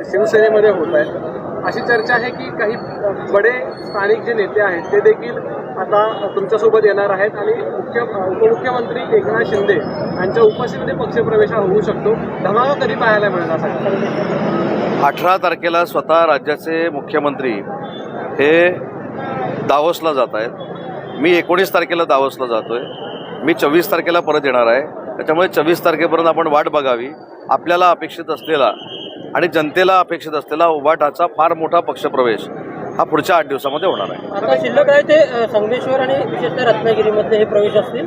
शिवसेनेमध्ये होत आहे अशी चर्चा आहे की काही बडे स्थानिक जे नेते आहेत ते देखील आता तुमच्यासोबत येणार आहेत आणि मुख्य उपमुख्यमंत्री एकनाथ शिंदे यांच्या उपस्थितीमध्ये पक्षप्रवेश होऊ शकतो. धमाका कधी पाहायला मिळेल अठरा तारखेला स्वतः राज्याचे मुख्यमंत्री हे दावोसला जात आहेत. मी एकोणीस तारखेला दावोसला जातोय. मी चोवीस तारखेला परत येणार आहे. त्याच्यामुळे चोवीस तारखेपर्यंत आपण वाट बघावी. आपल्याला अपेक्षित असलेला आणि जनतेला अपेक्षित असलेला उभाटाचा फार मोठा पक्षप्रवेश हा पुढच्या आठ दिवसामध्ये होणार आहे. आता शिल्लक आहे ते संगमेश्वर आणि विशेषतः रत्नागिरीमधले हे प्रवेश असतील?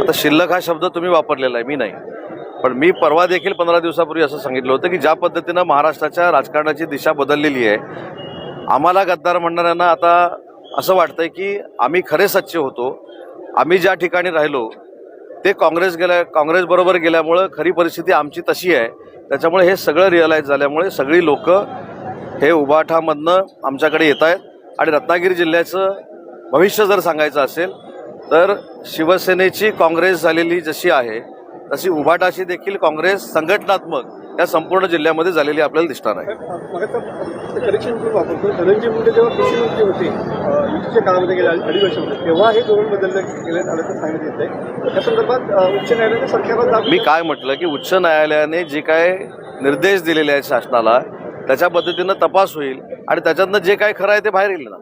आता शिल्लक हा शब्द तुम्ही वापरलेला आहे मी नाही. पण मी परवा देखील पंधरा दिवसापूर्वी असं सांगितलं होतं की ज्या पद्धतीनं महाराष्ट्राच्या राजकारणाची दिशा बदललेली आहे आम्हाला गद्दार म्हणणाऱ्यांना आता असं वाटतंय की आम्ही खरे सच्चे होतो. आम्ही ज्या ठिकाणी राहिलो ते काँग्रेस गेल्या काँग्रेसबरोबर गेल्यामुळं खरी परिस्थिती आमची तशी आहे. त्याच्यामुळे हे सगळं रिअलाईज झाल्यामुळे सगळी लोकं हे उभाठामधनं आमच्याकडे येत आहेत. आणि रत्नागिरी जिल्ह्याचं भविष्य जर सांगायचं असेल तर शिवसेनेची काँग्रेस झालेली जशी आहे तशी उभाटाशी देखील काँग्रेस संघटनात्मक या संपूर्ण जिल्ह्यामध्ये झालेली आपल्याला दिसणार आहे. करेक्शन वापरतो धनंजय मुंडे जेव्हा कृषी मंत्री होते युतीच्या काळामध्ये गेल्या अडीच वर्षामध्ये तेव्हा हे धोरण बदललं गेलं आल्याचं सांगण्यात येत आहे त्या संदर्भात उच्च न्यायालयाने सरकारला मी काय म्हटलं की उच्च न्यायालयाने जे काय निर्देश दिलेले आहेत शासनाला त्याच्या पद्धतीनं तपास होईल आणि त्याच्यातनं जे काय खरं आहे ते बाहेर येईल ना.